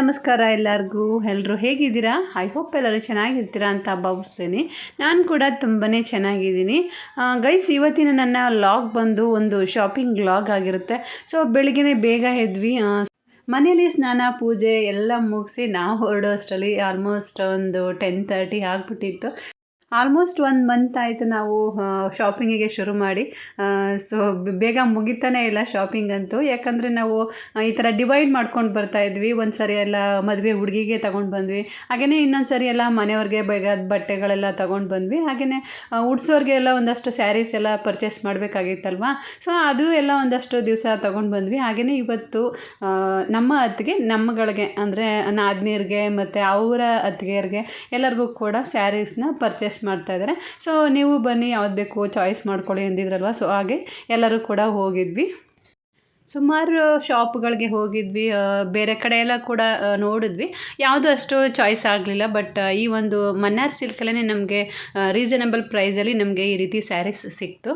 ನಮಸ್ಕಾರ ಎಲ್ಲರಿಗೂ. ಎಲ್ಲರೂ ಹೇಗಿದ್ದೀರಾ? ಐ ಹೋಪ್ ಎಲ್ಲರೂ ಚೆನ್ನಾಗಿರ್ತೀರಾ ಅಂತ ಭಾವಿಸ್ತೀನಿ. ನಾನು ಕೂಡ ತುಂಬಾ ಚೆನ್ನಾಗಿದ್ದೀನಿ. ಗೈಸ್ ಇವತ್ತಿನ ನನ್ನ ಲಾಗ್ ಬಂದು ಒಂದು ಶಾಪಿಂಗ್ ಲಾಗ್ ಆಗಿರುತ್ತೆ. ಸೊ ಬೆಳಿಗ್ಗೆ ಬೇಗ ಎದ್ವಿ. ಮನೇಲಿ ಸ್ನಾನ, ಪೂಜೆ ಎಲ್ಲ ಮುಗಿಸಿ ನಾವು ಹೊರಡೋ ಅಷ್ಟರಲ್ಲಿ ಆಲ್ಮೋಸ್ಟ್ ಒಂದು ಟೆನ್ ತರ್ಟಿ ಆಗಿಬಿಟ್ಟಿತ್ತು. ಆಲ್ಮೋಸ್ಟ್ ಒಂದು ಮಂತ್ ಆಯಿತು ನಾವು ಶಾಪಿಂಗಿಗೆ ಶುರು ಮಾಡಿ. ಸೊ ಬೇಗ ಮುಗಿತಾನೇ ಇಲ್ಲ ಶಾಪಿಂಗ್ ಅಂತೂ. ಯಾಕಂದರೆ ನಾವು ಈ ಥರ ಡಿವೈಡ್ ಮಾಡ್ಕೊಂಡು ಬರ್ತಾ ಇದ್ವಿ. ಒಂದು ಸರಿ ಎಲ್ಲ ಮದುವೆ ಹುಡುಗಿಗೆ ತಗೊಂಡು ಬಂದ್ವಿ. ಹಾಗೆಯೇ ಇನ್ನೊಂದು ಸರಿ ಎಲ್ಲ ಮನೆಯವ್ರಿಗೆ ಬೇಗ ಬಟ್ಟೆಗಳೆಲ್ಲ ತೊಗೊಂಡು ಬಂದ್ವಿ. ಹಾಗೆಯೇ ಉಡ್ಸೋರಿಗೆ ಎಲ್ಲ ಒಂದಷ್ಟು ಸ್ಯಾರೀಸ್ ಎಲ್ಲ ಪರ್ಚೇಸ್ ಮಾಡಬೇಕಾಗಿತ್ತಲ್ವಾ? ಸೊ ಅದು ಎಲ್ಲ ಒಂದಷ್ಟು ದಿವಸ ತೊಗೊಂಡು ಬಂದ್ವಿ. ಹಾಗೆಯೇ ಇವತ್ತು ನಮ್ಮ ಅತ್ತಿಗೆ, ನಮ್ಮಗಳಿಗೆ, ಅಂದರೆ ನಾದ್ನೀರಿಗೆ ಮತ್ತು ಅವರ ಅತ್ತಿಗೆಯರಿಗೆ ಎಲ್ಲರಿಗೂ ಕೂಡ ಸ್ಯಾರೀಸ್ನ ಪರ್ಚೇಸ್ ಮಾಡ್ತಾ ಇದ್ದಾರೆ ಸೊ ನೀವು ಬನ್ನಿ, ಯಾವ್ದು ಬೇಕು ಚಾಯ್ಸ್ ಮಾಡ್ಕೊಳ್ಳಿ ಅಂದಿದ್ರಲ್ವ? ಸೊ ಹಾಗೆ ಎಲ್ಲರೂ ಕೂಡ ಹೋಗಿದ್ವಿ. ಸುಮಾರು ಶಾಪ್ಗಳಿಗೆ ಹೋಗಿದ್ವಿ. ಬೇರೆ ಕಡೆ ಎಲ್ಲ ಕೂಡ ನೋಡಿದ್ವಿ. ಯಾವುದು ಅಷ್ಟು ಚಾಯ್ಸ್ ಆಗಲಿಲ್ಲ ಬಟ್ ಈ ಒಂದು ಮನ್ನಾರ್ ಸಿಲ್ಕಲ್ಲೇ ನಮಗೆ ರೀಸನಬಲ್ ಪ್ರೈಸಲ್ಲಿ ನಮಗೆ ಈ ರೀತಿ ಸ್ಯಾರೀಸ್ ಸಿಕ್ತು.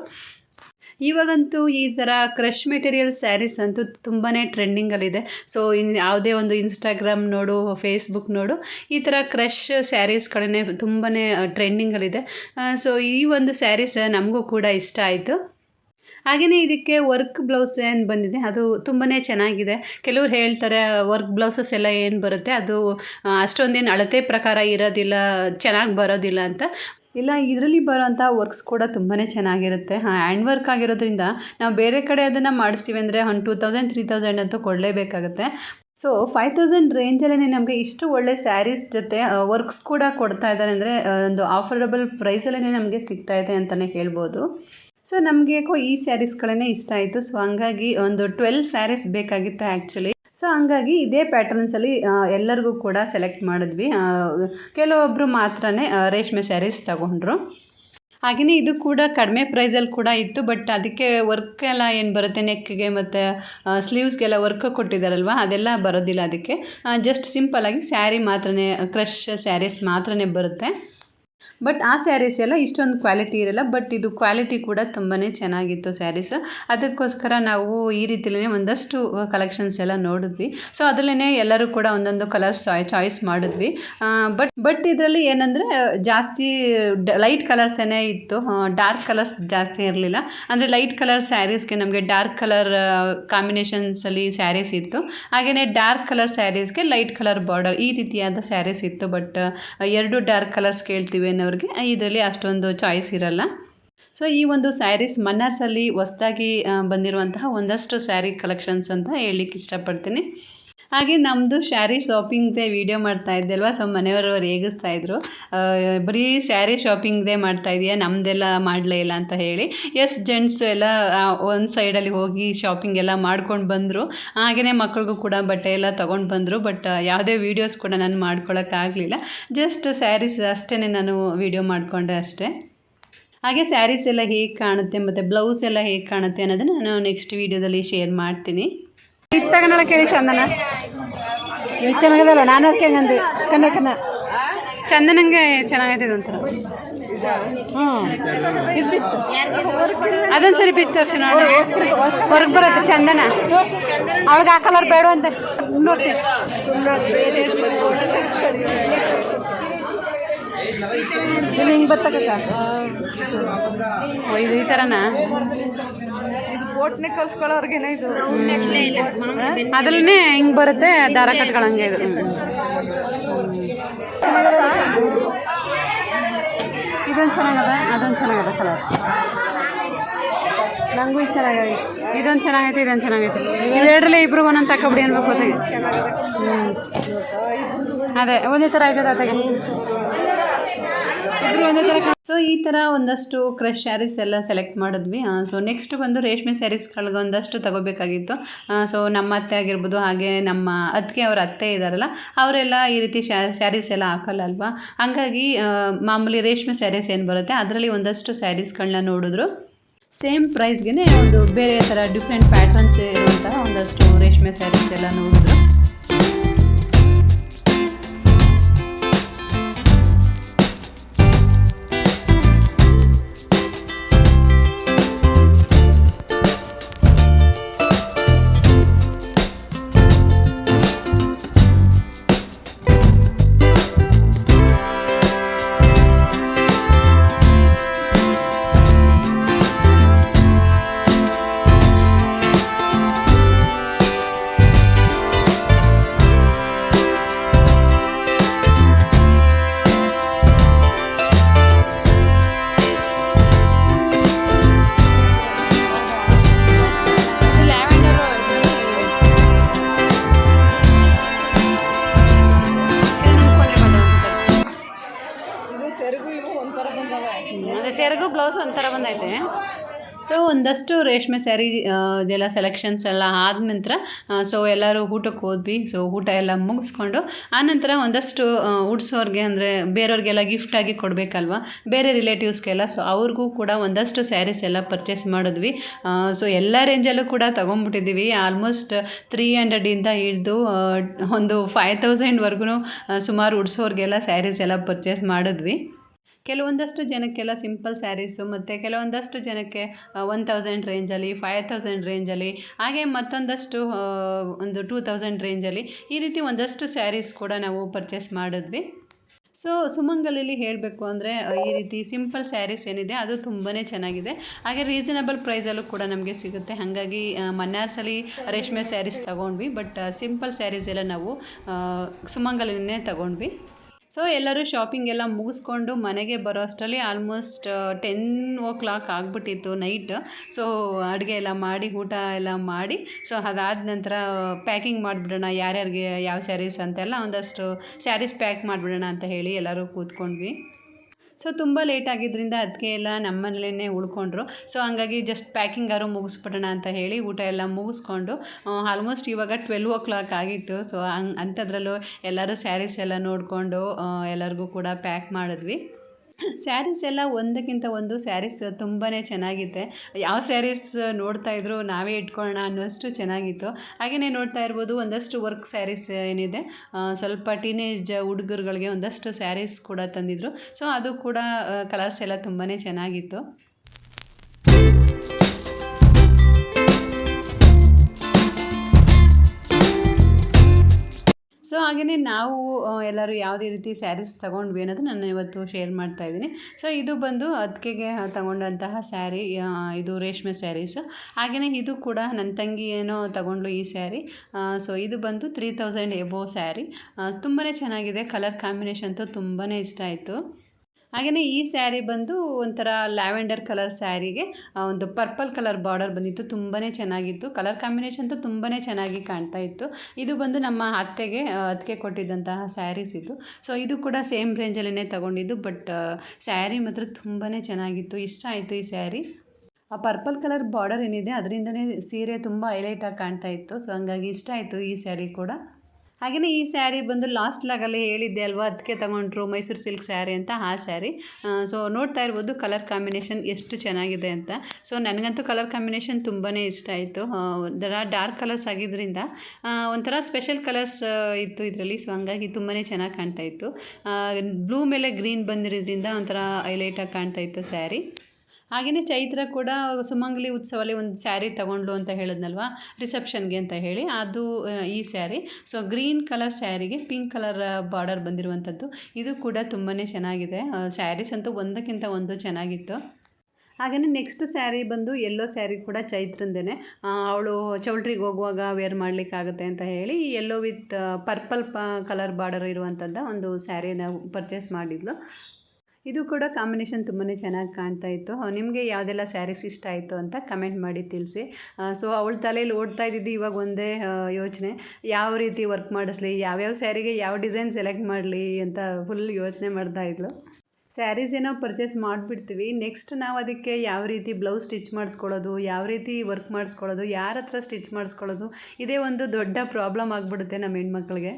ಇವಾಗಂತೂ ಈ ಥರ ಕ್ರಶ್ ಮೆಟೀರಿಯಲ್ ಸ್ಯಾರೀಸ್ ಅಂತೂ ತುಂಬಾ ಟ್ರೆಂಡಿಂಗಲ್ಲಿದೆ ಸೊ ಇನ್ ಯಾವುದೇ ಒಂದು ಇನ್ಸ್ಟಾಗ್ರಾಮ್ ನೋಡು ಫೇಸ್ಬುಕ್ ನೋಡು, ಈ ಥರ ಕ್ರಷ್ ಸ್ಯಾರೀಸ್ಗಳನ್ನೇ ತುಂಬಾ ಟ್ರೆಂಡಿಂಗಲ್ಲಿದೆ ಸೊ ಈ ಒಂದು ಸ್ಯಾರೀಸ್ ನಮಗೂ ಕೂಡ ಇಷ್ಟ ಆಯಿತು. ಹಾಗೆಯೇ ಇದಕ್ಕೆ ವರ್ಕ್ ಬ್ಲೌಸ್ ಏನು ಬಂದಿದೆ, ಅದು ತುಂಬಾ ಚೆನ್ನಾಗಿದೆ. ಕೆಲವ್ರು ಹೇಳ್ತಾರೆ ವರ್ಕ್ ಬ್ಲೌಸಸ್ ಎಲ್ಲ ಏನು ಬರುತ್ತೆ, ಅದು ಅಷ್ಟೊಂದೇನು ಅಳತೆ ಪ್ರಕಾರ ಇರೋದಿಲ್ಲ, ಚೆನ್ನಾಗಿ ಬರೋದಿಲ್ಲ ಅಂತ. ಇಲ್ಲ, ಇದರಲ್ಲಿ ಬರೋಂಥ ವರ್ಕ್ಸ್ ಕೂಡ ತುಂಬಾ ಚೆನ್ನಾಗಿರುತ್ತೆ. ಹ್ಯಾಂಡ್ ವರ್ಕ್ ಆಗಿರೋದ್ರಿಂದ ನಾವು ಬೇರೆ ಕಡೆ ಅದನ್ನು ಮಾಡಿಸ್ತೀವಿ ಅಂದರೆ ಒಂದು ಟೂ ತೌಸಂಡ್ ತ್ರೀ ತೌಸಂಡ್ ಅಂತೂ ಕೊಡಲೇಬೇಕಾಗುತ್ತೆ. ಸೊ ಫೈವ್ ತೌಸಂಡ್ ರೇಂಜಲ್ಲೇ ನಮಗೆ ಇಷ್ಟು ಒಳ್ಳೆ ಸ್ಯಾರೀಸ್ ಜೊತೆ ವರ್ಕ್ಸ್ ಕೂಡ ಕೊಡ್ತಾ ಇದ್ದಾರೆ ಅಂದರೆ ಒಂದು ಆಫರ್ಡಬಲ್ ಪ್ರೈಸಲ್ಲೇ ನಮಗೆ ಸಿಗ್ತಾ ಇದೆ ಅಂತಲೇ ಹೇಳ್ಬೋದು. ಸೊ ನಮಗೆ ಈ ಸ್ಯಾರೀಸ್ಗಳೇ ಇಷ್ಟ ಆಯಿತು. ಸೊ ಹಂಗಾಗಿ ಒಂದು ಟ್ವೆಲ್ ಸ್ಯಾರೀಸ್ ಬೇಕಾಗಿತ್ತು ಆ್ಯಕ್ಚುಲಿ ಸೊ ಹಂಗಾಗಿ ಇದೇ ಪ್ಯಾಟರ್ನ್ಸಲ್ಲಿ ಎಲ್ಲರಿಗೂ ಕೂಡ ಸೆಲೆಕ್ಟ್ ಮಾಡಿದ್ವಿ. ಕೆಲವೊಬ್ಬರು ಮಾತ್ರನೇ ರೇಷ್ಮೆ ಸ್ಯಾರೀಸ್ ತಗೊಂಡ್ರು. ಹಾಗೆಯೇ ಇದು ಕೂಡ ಕಡಿಮೆ ಪ್ರೈಸಲ್ಲಿ ಕೂಡ ಇತ್ತು ಬಟ್ ಅದಕ್ಕೆ ವರ್ಕ್ ಎಲ್ಲ ಏನು ಬರುತ್ತೆ ನೆಕ್ಗೆ ಮತ್ತು ಸ್ಲೀವ್ಸ್ಗೆಲ್ಲ ವರ್ಕ್ ಕೊಟ್ಟಿದ್ದಾರಲ್ವ ಅದೆಲ್ಲ ಬರೋದಿಲ್ಲ ಅದಕ್ಕೆ. ಜಸ್ಟ್ ಸಿಂಪಲ್ಲಾಗಿ ಸ್ಯಾರಿ ಮಾತ್ರನೇ ಕ್ರಶ್ ಸ್ಯಾರೀಸ್ ಮಾತ್ರನೇ ಬರುತ್ತೆ. ಬಟ್ ಆ ಸ್ಯಾರೀಸ್ ಎಲ್ಲ ಇಷ್ಟೊಂದು ಕ್ವಾಲಿಟಿ ಇರಲ್ಲ ಬಟ್ ಇದು ಕ್ವಾಲಿಟಿ ಕೂಡ ತುಂಬಾ ಚೆನ್ನಾಗಿತ್ತು ಸ್ಯಾರೀಸ್ ಅದಕ್ಕೋಸ್ಕರ ನಾವು ಈ ರೀತಿಲೇ ಒಂದಷ್ಟು ಕಲೆಕ್ಷನ್ಸ್ ಎಲ್ಲ ನೋಡಿದ್ವಿ. ಸೊ ಅದರಲ್ಲೇ ಎಲ್ಲರೂ ಕೂಡ ಒಂದೊಂದು ಕಲರ್ಸ್ ಚಾಯ್ಸ್ ಮಾಡಿದ್ವಿ. ಬಟ್ ಬಟ್ ಇದರಲ್ಲಿ ಏನಂದರೆ ಜಾಸ್ತಿ ಲೈಟ್ ಕಲರ್ಸೇ ಇತ್ತು ಡಾರ್ಕ್ ಕಲರ್ಸ್ ಜಾಸ್ತಿ ಇರಲಿಲ್ಲ. ಅಂದರೆ ಲೈಟ್ ಕಲರ್ ಸ್ಯಾರೀಸ್ಗೆ ನಮಗೆ ಡಾರ್ಕ್ ಕಲರ್ ಕಾಂಬಿನೇಷನ್ಸಲ್ಲಿ ಸ್ಯಾರೀಸ್ ಇತ್ತು. ಹಾಗೆಯೇ ಡಾರ್ಕ್ ಕಲರ್ ಸ್ಯಾರೀಸ್ಗೆ ಲೈಟ್ ಕಲರ್ ಬಾರ್ಡರ್ ಈ ರೀತಿಯಾದ ಸ್ಯಾರೀಸ್ ಇತ್ತು. ಬಟ್ ಎರಡು ಡಾರ್ಕ್ ಕಲರ್ಸ್ ಕೇಳ್ತೀವಿ ಅನ್ನೋರಿಗೆ ಇದರಲ್ಲಿ ಅಷ್ಟೊಂದು ಚಾಯ್ಸ್ ಇರಲ್ಲ. ಸೊ ಈ ಒಂದು ಸ್ಯಾರೀಸ್ ಮನ್ನಾರ್ಸಲ್ಲಿ ಹೊಸ್ದಾಗಿ ಬಂದಿರುವಂತಹ ಒಂದಷ್ಟು ಸ್ಯಾರಿ ಕಲೆಕ್ಷನ್ಸ್ ಅಂತ ಹೇಳಲಿಕ್ಕೆ ಇಷ್ಟಪಡ್ತೀನಿ. ಹಾಗೆ ನಮ್ಮದು ಸ್ಯಾರಿ ಶಾಪಿಂಗ್ದೇ ವೀಡಿಯೋ ಮಾಡ್ತಾ ಇದ್ದೆ ಅಲ್ವಾ? ಸೊ ಮನೆಯವರು ರೇಗಿಸ್ತಾ ಇದ್ರು? ಬರೀ ಸ್ಯಾರಿ ಶಾಪಿಂಗ್ದೇ ಮಾಡ್ತಾ ಇದೆಯಾ? ನಮ್ಮದೆಲ್ಲ ಮಾಡಲೇ ಇಲ್ಲ ಅಂತ ಹೇಳಿ. ಎಸ್ ಜೆಂಟ್ಸ್ ಎಲ್ಲ ಒಂದು ಸೈಡಲ್ಲಿ ಹೋಗಿ ಶಾಪಿಂಗ್ ಎಲ್ಲ ಮಾಡ್ಕೊಂಡು ಬಂದರು. ಹಾಗೆಯೇ ಮಕ್ಳಿಗೂ ಕೂಡ ಬಟ್ಟೆ ಎಲ್ಲ ತೊಗೊಂಡು ಬಂದರು. ಬಟ್ ಯಾವುದೇ ವೀಡಿಯೋಸ್ ಕೂಡ ನಾನು ಮಾಡ್ಕೊಳ್ಳೋಕ್ಕಾಗಲಿಲ್ಲ ಜಸ್ಟ್ ಸ್ಯಾರೀಸ್ ಅಷ್ಟೇ ನಾನು ವೀಡಿಯೋ ಮಾಡಿಕೊಂಡೆ ಅಷ್ಟೇ. ಹಾಗೆ ಸ್ಯಾರೀಸ್ ಎಲ್ಲ ಹೇಗೆ ಕಾಣುತ್ತೆ ಮತ್ತು ಬ್ಲೌಸ್ ಎಲ್ಲ ಹೇಗೆ ಕಾಣುತ್ತೆ ಅನ್ನೋದನ್ನು ನಾನು ನೆಕ್ಸ್ಟ್ ವೀಡಿಯೋದಲ್ಲಿ ಶೇರ್ ಮಾಡ್ತೀನಿ. ಇದು ತಗೊಂಡಳ ಕೇಳಿ ಚಂದನ. ಎಷ್ಟು ಚೆನ್ನಾಗಿದಲ್ಲ ನಾನು ಅದಕ್ಕೆ ಹಂಗಂದೆ. ಕನ್ನ ಕನ್ನ ಚಂದನಂಗೆ ಚೆನ್ನಾಗೈತೆ ಒಂಥರ ಹ್ಞೂ ಅದೊಂದು ಸರಿ ಬಿಚ್ಚು ತೋರಿಸಿ ನೋಡಿ ಹೊರಗೆ ಬರುತ್ತೆ ಚಂದನ. ಅವಾಗ ಆ ಕಲರ್ ಬೇಡ ಅಂತ ನೋಡಿಸಿ. ಇಲ್ಲಿ ಹಿಂಗೆ ಬರ್ತಕ್ಕ? ಇದು ಈ ಥರನಾ ಓಟ್ನೆ ಕಲ್ಸ್ಕೊಳ್ಳೋರ್ಗೇನೆ ಇದು. ಅದರಲ್ಲೇ ಹಿಂಗೆ ಬರುತ್ತೆ ದಾರ ಕಟ್ಕೊಳಂಗೆ ಇದು. ಇದೊಂದು ಚೆನ್ನಾಗದ ಅದೊಂದು ಚೆನ್ನಾಗದ ಕಲರ್ ನಂಗೂ ಇದು ಚೆನ್ನಾಗೈತೆ. ಇದೊಂದು ಚೆನ್ನಾಗೈತೆ ಇದೊಂದು ಚೆನ್ನಾಗೈತೆ. ಇವೆರಡರಲ್ಲಿ ಇಬ್ರು ಒಂದೊಂದು ತಕೊಬಿಡಿ ಅನ್ಬೇಕು ಅದೇ ಒಂದೇ ಥರ ಆಯ್ತದ ಅತ್ತಾಗೆ? ಸೊ ಈ ಥರ ಒಂದಷ್ಟು ಕ್ರಶ್ ಸ್ಯಾರೀಸ್ ಎಲ್ಲ ಸೆಲೆಕ್ಟ್ ಮಾಡಿದ್ವಿ. ಸೊ ನೆಕ್ಸ್ಟ್ ಬಂದು ರೇಷ್ಮೆ ಸ್ಯಾರೀಸ್ಗಳಿಗೆ ಒಂದಷ್ಟು ತಗೋಬೇಕಾಗಿತ್ತು. ಸೊ ನಮ್ಮ ಅತ್ತೆ ಆಗಿರ್ಬೋದು, ಹಾಗೆ ನಮ್ಮ ಅತ್ತಿಗೆ ಅವ್ರ ಅತ್ತೆ ಇದ್ದಾರಲ್ಲ ಅವರೆಲ್ಲ ಈ ರೀತಿ ಸ್ಯಾರೀಸ್ ಎಲ್ಲ ಹಾಕಲ್ಲ ಅಲ್ವಾ ಹಂಗಾಗಿ ಮಾಮೂಲಿ ರೇಷ್ಮೆ ಸ್ಯಾರೀಸ್ ಏನು ಬರುತ್ತೆ, ಅದರಲ್ಲಿ ಒಂದಷ್ಟು ಸ್ಯಾರೀಸ್ಗಳನ್ನ ನೋಡಿದ್ರು. ಸೇಮ್ ಪ್ರೈಸ್ಗೆ ಒಂದು ಬೇರೆ ಥರ ಡಿಫ್ರೆಂಟ್ ಪ್ಯಾಟರ್ನ್ಸ್ ಇರುವಂತಹ ಒಂದಷ್ಟು ರೇಷ್ಮೆ ಸ್ಯಾರೀಸ್ ಎಲ್ಲ ನೋಡಿದ್ರು. ಒಂದಷ್ಟು ರೇಷ್ಮೆ ಸ್ಯಾರಿ ಇದೆಲ್ಲ ಸೆಲೆಕ್ಷನ್ಸ್ ಎಲ್ಲ ಆದ ನಂತರ ಸೊ ಎಲ್ಲರೂ ಊಟಕ್ಕೆ ಹೋದ್ವಿ. ಸೊ ಊಟ ಎಲ್ಲ ಮುಗಿಸ್ಕೊಂಡು ಆನಂತರ ಒಂದಷ್ಟು ಉಡ್ಸೋರಿಗೆ ಅಂದರೆ ಬೇರೆಯವ್ರಿಗೆಲ್ಲ ಗಿಫ್ಟಾಗಿ ಕೊಡಬೇಕಲ್ವ? ಬೇರೆ ರಿಲೇಟಿವ್ಸ್ಗೆಲ್ಲ ಸೊ ಅವ್ರಿಗೂ ಕೂಡ ಒಂದಷ್ಟು ಸ್ಯಾರೀಸ್ ಎಲ್ಲ ಪರ್ಚೇಸ್ ಮಾಡಿದ್ವಿ. ಸೊ ಎಲ್ಲ ರೇಂಜಲ್ಲೂ ಕೂಡ ತೊಗೊಂಡ್ಬಿಟ್ಟಿದ್ದೀವಿ. ಆಲ್ಮೋಸ್ಟ್ ತ್ರೀ ಹಂಡ್ರೆಡಿಂದ ಹಿಡಿದು ಒಂದು ಫೈವ್ ತೌಸಂಡ್ವರೆಗೂ ಸುಮಾರು ಉಡ್ಸೋರಿಗೆಲ್ಲ ಸ್ಯಾರೀಸ್ ಎಲ್ಲ ಪರ್ಚೇಸ್ ಮಾಡಿದ್ವಿ. ಕೆಲವೊಂದಷ್ಟು ಜನಕ್ಕೆಲ್ಲ ಸಿಂಪಲ್ ಸ್ಯಾರೀಸು ಮತ್ತು ಕೆಲವೊಂದಷ್ಟು ಜನಕ್ಕೆ ಒನ್ ತೌಸಂಡ್ ರೇಂಜಲ್ಲಿ ಫೈವ್ ತೌಸಂಡ್ ರೇಂಜಲ್ಲಿ ಹಾಗೆ ಮತ್ತೊಂದಷ್ಟು ಒಂದು ಟೂ ತೌಸಂಡ್ ರೇಂಜಲ್ಲಿ ಈ ರೀತಿ ಒಂದಷ್ಟು ಸ್ಯಾರೀಸ್ ಕೂಡ ನಾವು ಪರ್ಚೇಸ್ ಮಾಡಿದ್ವಿ. ಸೊ ಸುಮಂಗಲಲ್ಲಿ ಹೇಳಬೇಕು ಅಂದರೆ ಈ ರೀತಿ ಸಿಂಪಲ್ ಸ್ಯಾರೀಸ್ ಏನಿದೆ ಅದು ತುಂಬಾ ಚೆನ್ನಾಗಿದೆ. ಹಾಗೆ ರೀಸನಬಲ್ ಪ್ರೈಸಲ್ಲೂ ಕೂಡ ನಮಗೆ ಸಿಗುತ್ತೆ. ಹಾಗಾಗಿ ಮನ್ನಾರ್ಸಲ್ಲಿ ರೇಷ್ಮೆ ಸ್ಯಾರೀಸ್ ತೊಗೊಂಡ್ವಿ ಬಟ್ ಸಿಂಪಲ್ ಸ್ಯಾರೀಸ್ ಎಲ್ಲ ನಾವು ಸುಮಂಗಲನೇ ತಗೊಂಡ್ವಿ. ಸೊ ಎಲ್ಲರೂ ಶಾಪಿಂಗ್ ಎಲ್ಲ ಮುಗಿಸ್ಕೊಂಡು ಮನೆಗೆ ಬರೋ ಅಷ್ಟರಲ್ಲಿ ಆಲ್ಮೋಸ್ಟ್ ಟೆನ್ ಓ ಕ್ಲಾಕ್ ಆಗಿಬಿಟ್ಟಿತ್ತು ನೈಟ್ ಸೊ ಅಡುಗೆ ಎಲ್ಲ ಮಾಡಿ, ಊಟ ಎಲ್ಲ ಮಾಡಿ. ಸೊ ಅದಾದ ನಂತರ ಪ್ಯಾಕಿಂಗ್ ಮಾಡಿಬಿಡೋಣ, ಯಾರ್ಯಾರಿಗೆ ಯಾವ ಸ್ಯಾರೀಸ್ ಅಂತೆಲ್ಲ ಒಂದಷ್ಟು ಸ್ಯಾರೀಸ್ ಪ್ಯಾಕ್ ಮಾಡಿಬಿಡೋಣ ಅಂತ ಹೇಳಿ ಎಲ್ಲರೂ ಕೂತ್ಕೊಂಡ್ವಿ. ಸೊ ತುಂಬ ಲೇಟ್ ಆಗಿದ್ದರಿಂದ ಅದಕ್ಕೆ ಎಲ್ಲ ನಮ್ಮಲ್ಲೇ ಉಳ್ಕೊಂಡ್ರು. ಸೊ ಹಂಗಾಗಿ ಜಸ್ಟ್ ಪ್ಯಾಕಿಂಗ್ ಯಾರು ಮುಗಿಸ್ಬಿಡೋಣ ಅಂತ ಹೇಳಿ ಊಟ ಎಲ್ಲ ಮುಗಿಸ್ಕೊಂಡು ಆಲ್ಮೋಸ್ಟ್ ಇವಾಗ ಟ್ವೆಲ್ವ್ ಓ ಕ್ಲಾಕ್ ಆಗಿತ್ತು. ಸೊ ಹಂಗೆ ಅಂಥದ್ರಲ್ಲೂ ಎಲ್ಲರೂ ಸ್ಯಾರೀಸ್ ಎಲ್ಲ ನೋಡಿಕೊಂಡು ಎಲ್ಲರಿಗೂ ಕೂಡ ಪ್ಯಾಕ್ ಮಾಡಿದ್ವಿ. ಸ್ಯಾರೀಸ್ ಎಲ್ಲ ಒಂದಕ್ಕಿಂತ ಒಂದು ಸ್ಯಾರೀಸ್ ತುಂಬಾ ಚೆನ್ನಾಗಿದೆ ಯಾವ ಸ್ಯಾರೀಸ್ ನೋಡ್ತಾ ಇದ್ರು ನಾವೇ ಇಟ್ಕೊಳ್ಳೋಣ ಅನ್ನೋಷ್ಟು ಚೆನ್ನಾಗಿತ್ತು. ಹಾಗೆಯೇ ನೋಡ್ತಾ ಇರ್ಬೋದು ಒಂದಷ್ಟು ವರ್ಕ್ ಸ್ಯಾರೀಸ್ ಏನಿದೆ. ಸ್ವಲ್ಪ ಟೀನೇಜ್ ಹುಡುಗರುಗಳಿಗೆ ಒಂದಷ್ಟು ಸ್ಯಾರೀಸ್ ಕೂಡ ತಂದಿದ್ರು. ಸೊ ಅದು ಕೂಡ ಕಲರ್ಸ್ ಎಲ್ಲ ತುಂಬಾ ಚೆನ್ನಾಗಿತ್ತು. ಹಾಗೆಯೇ ನಾವು ಎಲ್ಲರೂ ಯಾವುದೇ ರೀತಿ ಸ್ಯಾರೀಸ್ ತೊಗೊಂಡ್ವಿ ಅನ್ನೋದು ನಾನು ಇವತ್ತು ಶೇರ್ ಮಾಡ್ತಾ ಇದ್ದೀನಿ. ಸೊ ಇದು ಬಂದು ಅದಕ್ಕೆಗೆ ತಗೊಂಡಂತಹ ಸ್ಯಾರಿ ಇದು ರೇಷ್ಮೆ ಸ್ಯಾರೀಸು ಹಾಗೆಯೇ ಇದು ಕೂಡ ನನ್ನ ತಂಗಿ ಏನೋ ತಗೊಂಡ್ಲು ಈ ಸ್ಯಾರಿ ಸೊ ಇದು ಬಂದು ತ್ರೀ ತೌಸಂಡ್ ಎಬೋ ಸ್ಯಾರಿ ತುಂಬಾ ಚೆನ್ನಾಗಿದೆ. ಕಲರ್ ಕಾಂಬಿನೇಷನ್ ಅಂತೂ ತುಂಬಾ ಇಷ್ಟ ಆಯಿತು. ಹಾಗೆಯೇ ಈ ಸ್ಯಾರಿ ಬಂದು ಒಂಥರ ಲ್ಯಾವೆಂಡರ್ ಕಲರ್ ಸ್ಯಾರಿಗೆ ಒಂದು ಪರ್ಪಲ್ ಕಲರ್ ಬಾರ್ಡರ್ ಬಂದಿತ್ತು ತುಂಬಾ ಚೆನ್ನಾಗಿತ್ತು. ಕಲರ್ ಕಾಂಬಿನೇಷನ್ ಅಂತೂ ತುಂಬಾ ಚೆನ್ನಾಗಿ ಕಾಣ್ತಾ ಇತ್ತು. ಇದು ಬಂದು ನಮ್ಮ ಅತ್ತೆಗೆ ಅದಕ್ಕೆ ಕೊಟ್ಟಿದ್ದಂತಹ ಸ್ಯಾರೀಸ್ ಇದು. ಸೊ ಇದು ಕೂಡ ಸೇಮ್ ರೇಂಜಲ್ಲೇ ತಗೊಂಡಿದ್ದು ಬಟ್ ಸ್ಯಾರಿ ಮಾತ್ರ ತುಂಬಾ ಚೆನ್ನಾಗಿತ್ತು. ಇಷ್ಟ ಆಯಿತು ಈ ಸ್ಯಾರಿ. ಆ ಪರ್ಪಲ್ ಕಲರ್ ಬಾರ್ಡರ್ ಏನಿದೆ, ಅದರಿಂದನೇ ಸೀರೆ ತುಂಬ ಹೈಲೈಟಾಗಿ ಕಾಣ್ತಾ ಇತ್ತು. ಸೊ ಹಂಗಾಗಿ ಇಷ್ಟ ಆಯಿತು ಈ ಸ್ಯಾರಿ ಕೂಡ. ಹಾಗೆಯೇ ಈ ಸ್ಯಾರಿ ಬಂದು ಲಾಸ್ಟ್ ಲಾಗಲ್ಲಿ ಹೇಳಿದ್ದೆ ಅಲ್ವಾ ಅದಕ್ಕೆ ತಗೊಂಡ್ರು ಮೈಸೂರು ಸಿಲ್ಕ್ ಸ್ಯಾರಿ ಅಂತ ಆ ಸ್ಯಾರಿ. ಸೊ ನೋಡ್ತಾ ಇರ್ಬೋದು ಕಲರ್ ಕಾಂಬಿನೇಷನ್ ಎಷ್ಟು ಚೆನ್ನಾಗಿದೆ ಅಂತ. ಸೊ ನನಗಂತೂ ಕಲರ್ ಕಾಂಬಿನೇಷನ್ ತುಂಬಾ ಇಷ್ಟ ಆಯಿತು. ಒಂಥರ ಡಾರ್ಕ್ ಕಲರ್ಸ್ ಆಗಿದ್ದರಿಂದ ಒಂಥರ ಸ್ಪೆಷಲ್ ಕಲರ್ಸ್ ಇತ್ತು ಇದರಲ್ಲಿ. ಸೊ ಹಂಗಾಗಿ ತುಂಬಾ ಚೆನ್ನಾಗಿ ಕಾಣ್ತಾ ಇತ್ತು. ಬ್ಲೂ ಮೇಲೆ ಗ್ರೀನ್ ಬಂದಿರೋದ್ರಿಂದ ಒಂಥರ ಹೈಲೈಟಾಗಿ ಕಾಣ್ತಾ ಇತ್ತು ಸ್ಯಾರಿ. ಹಾಗೆಯೇ ಚೈತ್ರ ಕೂಡ ಸುಮಂಗಲಿ ಉತ್ಸವಲ್ಲಿ ಒಂದು ಸ್ಯಾರಿ ತಗೊಂಡ್ಲು ಅಂತ ಹೇಳಿದ್ನಲ್ವಾ? ರಿಸೆಪ್ಷನ್ಗೆ ಅಂತ ಹೇಳಿ. ಅದು ಈ ಸ್ಯಾರಿ. ಸೊ, ಗ್ರೀನ್ ಕಲರ್ ಸ್ಯಾರಿಗೆ ಪಿಂಕ್ ಕಲರ್ ಬಾರ್ಡರ್ ಬಂದಿರುವಂಥದ್ದು. ಇದು ಕೂಡ ತುಂಬಾ ಚೆನ್ನಾಗಿದೆ. ಸ್ಯಾರೀಸ್ ಅಂತೂ ಒಂದಕ್ಕಿಂತ ಒಂದು ಚೆನ್ನಾಗಿತ್ತು. ಹಾಗೆಯೇ ನೆಕ್ಸ್ಟ್ ಸ್ಯಾರಿ ಬಂದು ಎಲ್ಲೋ ಸ್ಯಾರಿ ಕೂಡ ಚೈತ್ರಂದೇ ಅವಳು ಚೌಲ್ಟ್ರಿಗೆ ಹೋಗುವಾಗ ವೇರ್ ಮಾಡಲಿಕ್ಕಾಗುತ್ತೆ ಅಂತ ಹೇಳಿ ಯೆಲ್ಲೋ ವಿತ್ ಪರ್ಪಲ್ ಪ ಕಲರ್ ಬಾರ್ಡರ್ ಇರುವಂಥದ್ದು ಒಂದು ಸ್ಯಾರಿನ ಪರ್ಚೇಸ್ ಮಾಡಿದ್ಲು. ಇದು ಕೂಡ ಕಾಂಬಿನೇಷನ್ ತುಂಬಾ ಚೆನ್ನಾಗಿ ಕಾಣ್ತಾ ಇತ್ತು. ನಿಮಗೆ ಯಾವುದೆಲ್ಲ ಸ್ಯಾರೀಸ್ ಇಷ್ಟ ಆಯಿತು ಅಂತ ಕಮೆಂಟ್ ಮಾಡಿ ತಿಳಿಸಿ. ಸೊ ಅವಳ ತಲೆಯಲ್ಲಿ ಓಡ್ತಾ ಇದ್ದಿದ್ದು ಇವಾಗ ಒಂದೇ ಯೋಚನೆ. ಯಾವ ರೀತಿ ವರ್ಕ್ ಮಾಡಿಸ್ಲಿ, ಯಾವ್ಯಾವ ಸ್ಯಾರಿಗೆ ಯಾವ ಡಿಸೈನ್ ಸೆಲೆಕ್ಟ್ ಮಾಡಲಿ ಅಂತ ಫುಲ್ ಯೋಚನೆ ಮಾಡ್ತಾ ಇದ್ಲು. ಸ್ಯಾರೀಸ್ ಏನೋ ಪರ್ಚೇಸ್ ಮಾಡಿಬಿಡ್ತೀವಿ. ನೆಕ್ಸ್ಟ್ ನಾವು ಅದಕ್ಕೆ ಯಾವ ರೀತಿ ಬ್ಲೌಸ್ ಸ್ಟಿಚ್ ಮಾಡಿಸ್ಕೊಳ್ಳೋದು, ಯಾವ ರೀತಿ ವರ್ಕ್ ಮಾಡಿಸ್ಕೊಳ್ಳೋದು, ಯಾರ ಹತ್ರ ಸ್ಟಿಚ್ ಮಾಡಿಸ್ಕೊಳ್ಳೋದು, ಇದೇ ಒಂದು ದೊಡ್ಡ ಪ್ರಾಬ್ಲಮ್ ಆಗಿಬಿಡುತ್ತೆ ನಮ್ಮ ಹೆಣ್ಮಕ್ಳಿಗೆ.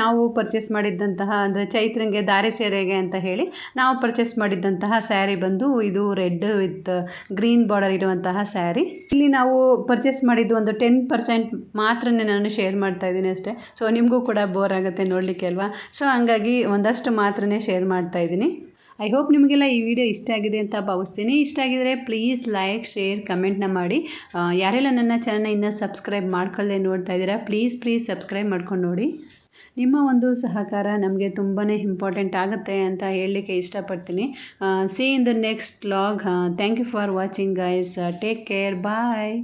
ನಾವು ಪರ್ಚೇಸ್ ಮಾಡಿದ್ದಂತಹ ಅಂದರೆ ಚೈತ್ರಂಗೆ, ದಾರೆ ಸೇರೆಗೆ ಅಂತ ಹೇಳಿ ನಾವು ಪರ್ಚೇಸ್ ಮಾಡಿದ್ದಂತಹ ಸ್ಯಾರಿ ಬಂದು ಇದು ರೆಡ್ ವಿತ್ ಗ್ರೀನ್ ಬಾರ್ಡರ್ ಇರುವಂತಹ ಸ್ಯಾರಿ ಇಲ್ಲಿ ನಾವು ಪರ್ಚೇಸ್ ಮಾಡಿದ್ದು ಒಂದು ಟೆನ್ ಪರ್ಸೆಂಟ್ ಮಾತ್ರನೇ ನಾನು ಶೇರ್ ಮಾಡ್ತಾ ಇದ್ದೀನಿ ಅಷ್ಟೇ. ಸೊ ನಿಮಗೂ ಕೂಡ ಬೋರ್ ಆಗುತ್ತೆ ನೋಡಲಿಕ್ಕೆ ಅಲ್ವಾ? ಸೊ ಹಂಗಾಗಿ ಒಂದಷ್ಟು ಮಾತ್ರನೇ ಶೇರ್ ಮಾಡ್ತಾ ಇದ್ದೀನಿ. ಐ ಹೋಪ್ ನಿಮಗೆಲ್ಲ ಈ ವಿಡಿಯೋ ಇಷ್ಟ ಆಗಿದೆ ಅಂತ ಭಾವಿಸ್ತೀನಿ. ಇಷ್ಟ ಆಗಿದರೆ ಪ್ಲೀಸ್ ಲೈಕ್ ಶೇರ್ ಕಮೆಂಟ್ನ ಮಾಡಿ. ಯಾರೆಲ್ಲ ನನ್ನ ಚಾನಲ್ನ ಇನ್ನೂ ಸಬ್ಸ್ಕ್ರೈಬ್ ಮಾಡ್ಕೊಳ್ಳದೆ ನೋಡ್ತಾ ಇದ್ದೀರಾ ಪ್ಲೀಸ್ ಪ್ಲೀಸ್ ಸಬ್ಸ್ಕ್ರೈಬ್ ಮಾಡ್ಕೊಂಡು ನೋಡಿ. ನಿಮ್ಮ ಒಂದು ಸಹಕಾರ ನಮಗೆ ತುಂಬಾ ಇಂಪಾರ್ಟೆಂಟ್ ಆಗುತ್ತೆ ಅಂತ ಹೇಳಲಿಕ್ಕೆ ಇಷ್ಟಪಡ್ತೀನಿ. See in the next vlog thank you for watching guys take care bye